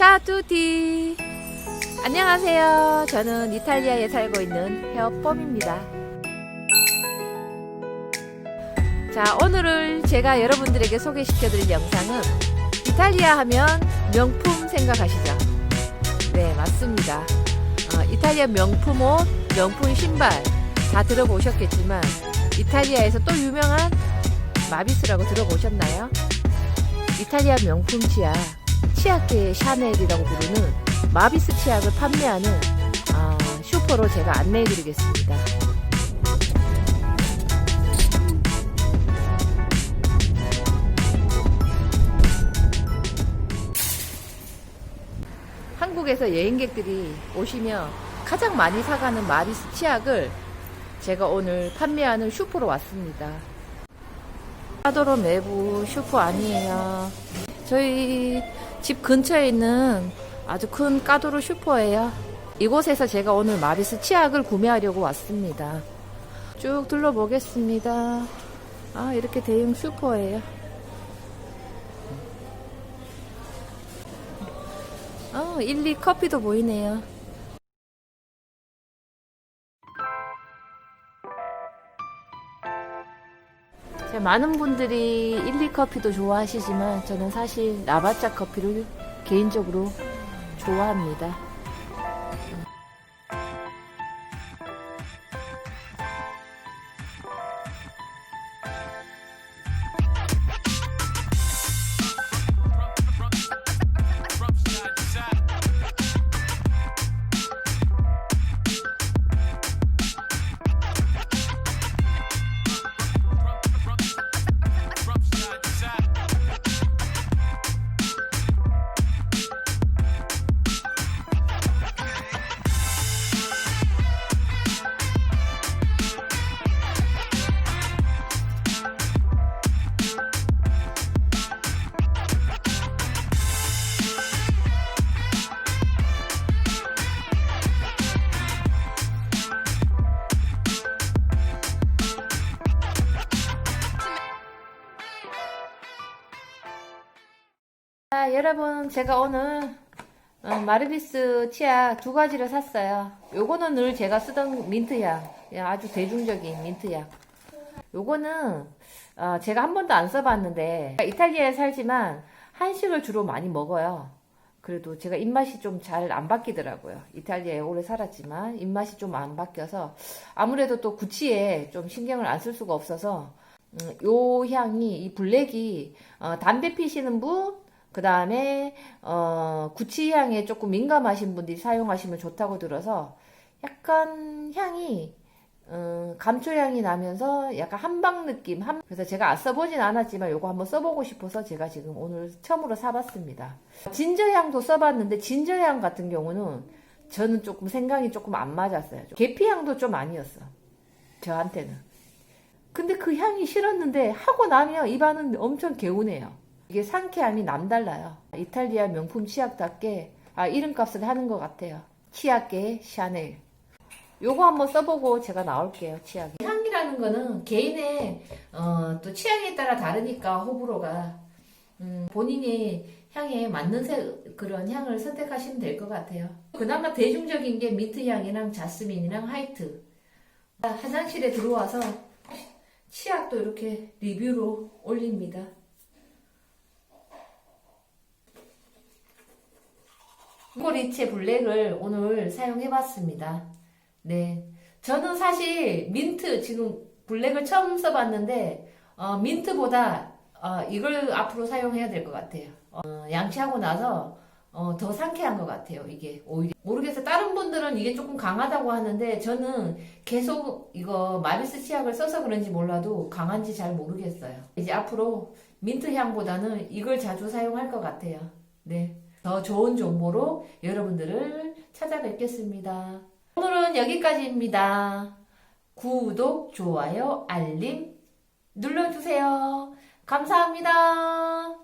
짜투티 안녕하세요. 저는 이탈리아에 살고 있는 헤어펌입니다. 자, 오늘을 제가 여러분들에게 소개시켜 드릴 영상은 이탈리아 하면 명품 생각하시죠? 네, 맞습니다. 어, 이탈리아 명품 옷, 명품 신발 다 들어보셨겠지만 이탈리아에서 또 유명한 마비스라고 들어보셨나요? 이탈리아 명품 치약, 치약계의 샤넬이라고 부르는 마비스 치약을 판매하는 아, 슈퍼로 제가 안내해드리겠습니다. 한국에서 여행객들이 오시면 가장 많이 사가는 마비스 치약을 제가 오늘 판매하는 슈퍼로 왔습니다. 파도로 내부 슈퍼 아니에요. 저희 집 근처에 있는 아주 큰 까도로 슈퍼예요. 이곳에서 제가 오늘 마비스 치약을 구매하려고 왔습니다. 쭉 둘러보겠습니다. 아, 이렇게 대형 슈퍼예요. 어, 일리 커피도 보이네요. 많은 분들이 일리 커피도 좋아하시지만 저는 사실 라바짜 커피를 개인적으로 좋아합니다. 아, 여러분, 제가 오늘 어, 마르비스 치약 두 가지를 샀어요. 요거는 늘 제가 쓰던 민트향. 예, 아주 대중적인 민트향. 요거는 어, 제가 한 번도 안 써봤는데 이탈리아에 살지만 한식을 주로 많이 먹어요. 그래도 제가 입맛이 좀 잘 안 바뀌더라고요. 이탈리아에 오래 살았지만 입맛이 좀 안 바뀌어서 아무래도 또 구치에 좀 신경을 안 쓸 수가 없어서 음, 요 향이 이 블랙이 어, 담배 피시는 분, 그 다음에 어, 구치 향에 조금 민감하신 분들이 사용하시면 좋다고 들어서 약간 향이 음, 감초 향이 나면서 약간 한방 느낌. 한- 그래서 제가 안 써보진 않았지만 요거 한번 써보고 싶어서 제가 지금 오늘 처음으로 사봤습니다. 진저 향도 써봤는데 진저 향 같은 경우는 저는 조금 생각이 조금 안 맞았어요. 계피 향도 좀 아니었어. 저한테는. 근데 그 향이 싫었는데 하고 나면 입안은 엄청 개운해요. 이게 상쾌함이 남달라요. 이탈리아 명품 치약답게 아, 이름값을 하는 것 같아요. 치약계 샤넬. 요거 한번 써보고 제가 나올게요, 치약이. 향이라는 거는 개인의 어, 또 취향에 따라 다르니까 호불호가 음, 본인이 향에 맞는 색- 그런 향을 선택하시면 될 것 같아요. 그나마 대중적인 게 민트 향이랑 자스민이랑 화이트. 화장실에 들어와서 치약도 이렇게 리뷰로 올립니다. 코리체 블랙을 오늘 사용해봤습니다. 네. 저는 사실 민트, 지금 블랙을 처음 써봤는데, 어, 민트보다, 어, 이걸 앞으로 사용해야 될 것 같아요. 어, 양치하고 나서, 어, 더 상쾌한 것 같아요. 이게 오히려. 모르겠어요. 다른 분들은 이게 조금 강하다고 하는데, 저는 계속 이거 마비스 치약을 써서 그런지 몰라도 강한지 잘 모르겠어요. 이제 앞으로 민트 향보다는 이걸 자주 사용할 것 같아요. 네. 더 좋은 정보로 여러분들을 찾아뵙겠습니다. 오늘은 여기까지입니다. 구독, 좋아요, 알림 눌러주세요. 감사합니다.